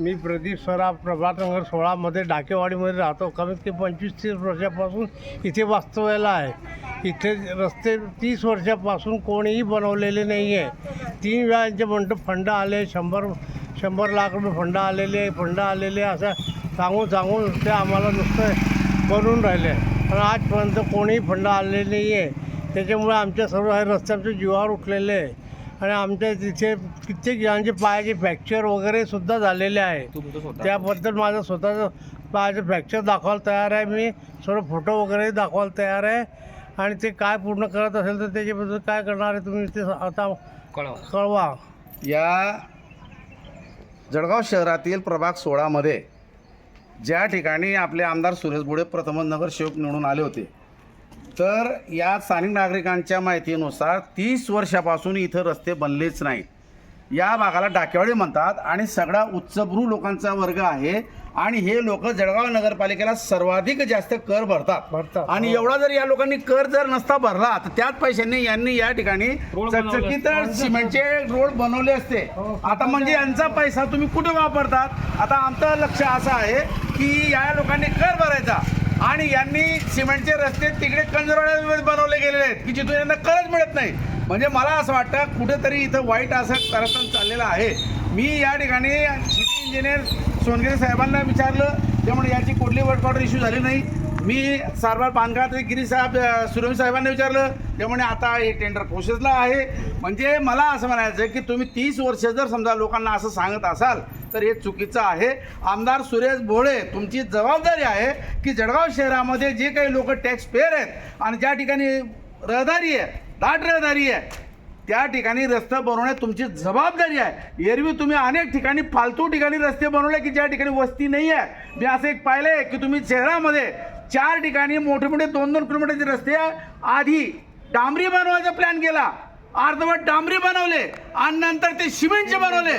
मी प्रदीप सराफ प्रभातनगर सोळामध्ये डाकेवाडीमध्ये राहतो. कमीत कमी पंचवीस तीस वर्षापासून इथे वास्तव्याला आहे. इथे रस्ते तीस वर्षापासून कोणीही बनवलेले नाही आहे तीन वेळांचे म्हणतो फंड आले शंभर शंभर लाख रुपये फंड आलेले फंड आलेले असं सांगून सांगून ते आम्हाला नुसतं बनवून राहिले. पण आजपर्यंत कोणीही फंड आलेले नाही आहे त्याच्यामुळे आमच्या सर्व हे आमच्या जीवावर उठलेले आहे. आणि आमच्या तिथे कित्येक जणांचे पायाचे फ्रॅक्चर वगैरे सुद्धा झालेले आहे. तुमचं स्वतः त्याबद्दल माझं स्वतःचं पायाचं फ्रॅक्चर दाखवायला तयार आहे. मी सर्व फोटो वगैरे दाखवायला तयार आहे. आणि ते काय पूर्ण करत असेल तर त्याच्याबद्दल काय करणार आहे तुम्ही ते आता कळवा. कळवा. या जळगाव शहरातील प्रभाग सोळामध्ये ज्या ठिकाणी आपले आमदार सुरेश बुडे प्रथम नगरसेवक निवडून आले होते तर या स्थानिक नागरिकांच्या माहितीनुसार तीस वर्षापासून इथं रस्ते बनलेच नाहीत. या भागाला डाकेवाडी म्हणतात आणि सगळा उच्चभ्रू लोकांचा वर्ग आहे आणि हे लोक जळगाव नगरपालिकेला सर्वाधिक जास्त कर भरतात. भरतात. आणि एवढा जर या लोकांनी कर जर नसता भरला तर त्याच पैशांनी यांनी या ठिकाणी चकचकीत सिमेंटचे रोड बनवले असते. आता म्हणजे यांचा पैसा तुम्ही कुठे वापरतात? आता आमचं लक्ष असं आहे की या लोकांनी कर भरायचा. आणि यांनी सिमेंटचे रस्ते तिकडे कंजरवाड्यामध्ये बनवले गेलेले आहेत की जिथून यांना करच मिळत नाही. म्हणजे मला असं वाटतं कुठेतरी इथं वाईट असं कारस्थान चाललेलं आहे. मी या ठिकाणी सिटी इंजिनियर सोनगिरे साहेबांना विचारलं त्यामुळे याची कुठली वर्क ऑर्डर इश्यू झाली नाही. मी सारवार बांधकामात गिरी साहेब अ, साहेबांनी साहेबांना विचारलं. त्यामुळे आता हे टेंडर प्रोसेसला आहे. म्हणजे मला असं म्हणायचं आहे की तुम्ही तीस वर्ष जर समजा लोकांना असं सांगत असाल तर हे चुकीचं आहे. आमदार सुरेश भोळे तुमची जबाबदारी आहे की जळगाव शहरामध्ये जे काही लोक टॅक्स पेअर आहेत आणि ज्या ठिकाणी रहदारी आहे दाट रहदारी आहे त्या ठिकाणी रस्ते बनवणे तुमची जबाबदारी आहे. एरवी तुम्ही अनेक ठिकाणी फालतू ठिकाणी रस्ते बनवले की ज्या ठिकाणी वस्ती नाही आहे. मी असं एक पाहिलं आहे की तुम्ही शहरामध्ये चार ठिकाणी मोठे मोठे दोन दोन किलोमीटरचे रस्ते आधी डांबरी बनवायचा प्लॅन केला. अर्धवट डांबरी बनवले आणि नंतर ते सिमेंटचे बनवले.